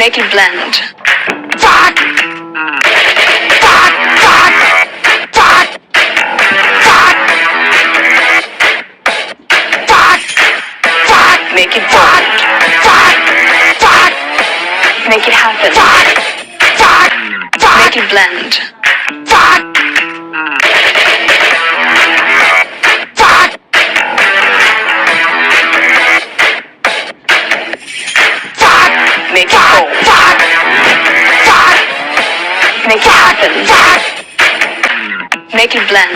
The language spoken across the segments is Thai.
Make it blend. Fuck! Fuck! Fuck! Fuck! Fuck! Fuck! Fuck! Make it Fuck! Fuck! Fuck! Make it happen. Fuck! Fuck! Make it happen. Fuck! Make it blend.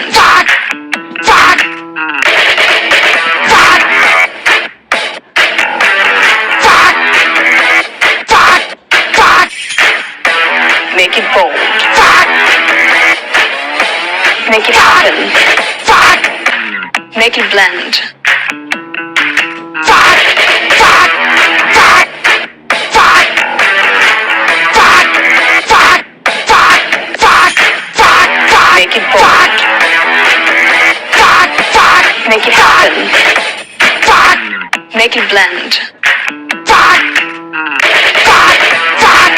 Make it bold. Fuck! Make it happen. Fuck! Make it blend. Fuck! Make it blend. Fuck! Fuck! Fuck!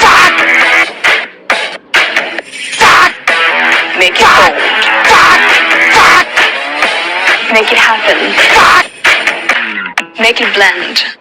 Fuck! Fuck! Make it bold. Fuck! Fuck! Make it happen. Fuck! Make it blend.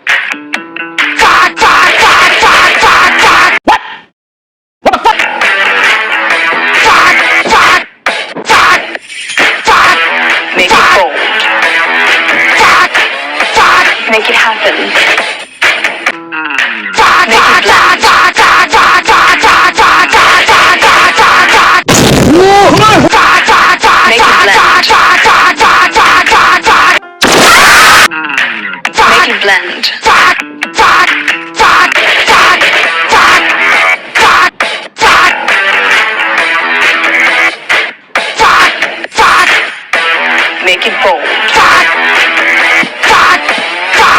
Make it bold.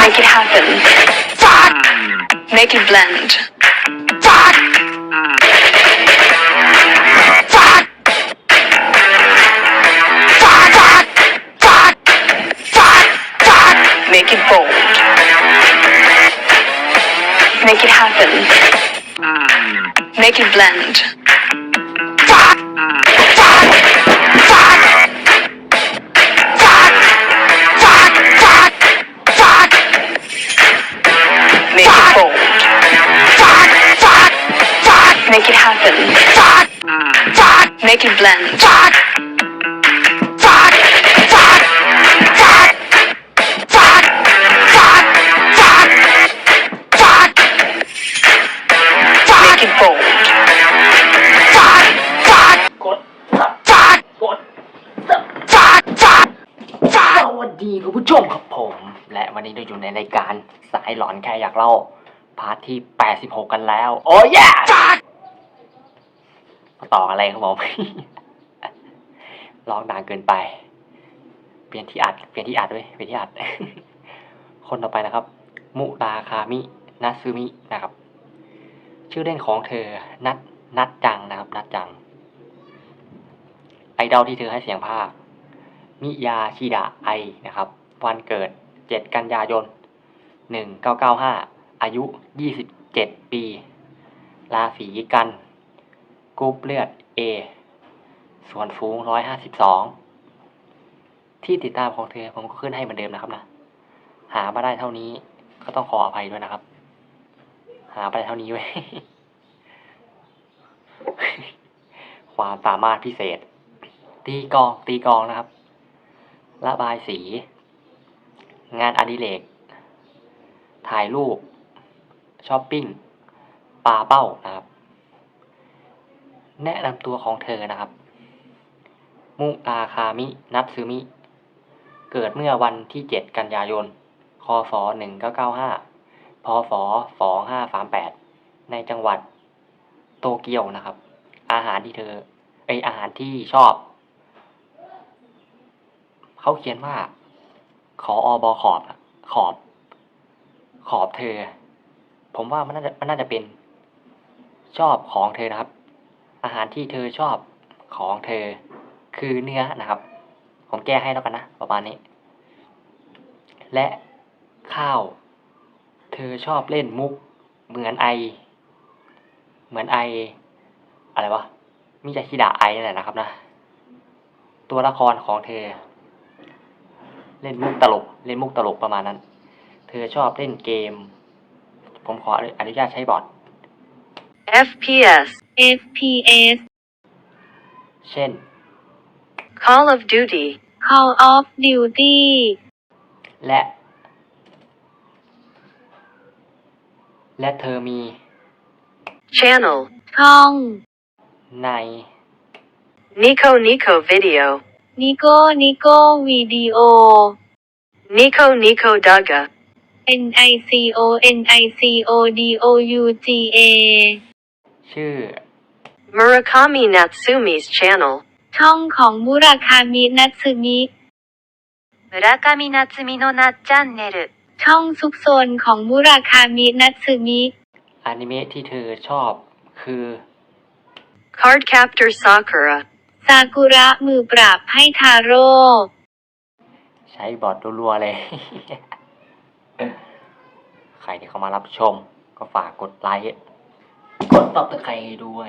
Make it happen. Make it blend. Fuck! Fuck! Fuck! Fuck! Fuck! Fuck! Fuck! Make it bold. Make it happen. Make it blend. Happen. Fuck! Fuck! Make it blend. Fuck! Fuck! Fuck! Fuck! Fuck! Fuck! Fuck! Fuck! Fuck! Make it bold. Fuck! Fuck! กด Fuck! กด Fuck! Fuck! ส Fuck! วัสดีคุณผู้ชมครับผม และวันนี้เราอยู่ในรายการสายหลอนแค่อยากเล่า พาร์ทที่ 86 กันแล้ว โอ้ย Fuck! ต่ออะไรครับผมร้องดังเกินไป เปลี่ยนที่อัด เปลี่ยนที่อัดด้วยเปลี่ยนที่อัด คนต่อไปนะครับ มุราคามินัตซึมินะครับ ชื่อเล่นของเธอ นัดนัดจังนะครับ นัดจัง ไอดอลที่เธอให้เสียงภาค มิยาชิดะไอนะครับ วันเกิด 7 กันยายน 1995 อายุ 27 ปี ราศีกัน กรุ๊ปเลือด A ส่วนฟูง152ที่ติดตามของเธอผมก็ขึ้นให้เหมือนเดิมนะครับนะ หามาได้เท่านี้ก็ต้องขออภัยด้วยนะครับ หาไปเท่านี้ไว้ความสามารถพิเศษ ตีกองตีกองนะครับ ระบายสี งานอดิเรก ถ่ายรูปช้อปปิ้งปลาเป้านะครับ แนะนำตัวของเธอนะครับ มุอาคามิ นัตซึมิ เกิดเมื่อวันที่ 7 กันยายน คศ 1995 พศ 2538 ในจังหวัดโตเกียวนะครับ อาหารที่เธอเออาหารที่ชอบ เขาเขียนว่า ขออบอขอบขอบ ขอบเธอ ผมว่ามันน่าจะมันน่าจะเป็นชอบของเธอนะครับ อาหารที่เธอชอบของเธอคือเนื้อนะครับ ผมแก้ให้แล้วกันนะ ประมาณนี้ และข้าว เธอชอบเล่นมุก เหมือนไอ เหมือนไอ อะไรวะมิจาคิดะไอนั่นแหละนะครับนะ ตัวละครของเธอ เล่นมุกตลก เล่นมุกตลกประมาณนั้น เธอชอบเล่นเกม ผมขออนุญาตใช้บอร์ด FPS, FPS เช่น Call of Duty, Call of Duty และ และเธอมี Channel, ช่อง ใน Nico Nico Video, นิโก้นิโก้วิดีโอ Nico Nico Daga, N I C O N I C O D O U G A ชื่อ Murakami Natsumi's channel, ช่องของมุราคามินัตสึมิ 村上夏美のなっチャンネル、 ช่องซุกซนของมุราคามินัตสึมิ อนิเมะที่เธอชอบ คือ Cardcaptor Sakura, ซากุระมือปราบให้ทาโร่ ใช้บอร์ดรัวๆเลย ใครที่เข้ามารับชม ก็ฝากกดไลค์ กดตับตะไคร้ด้วย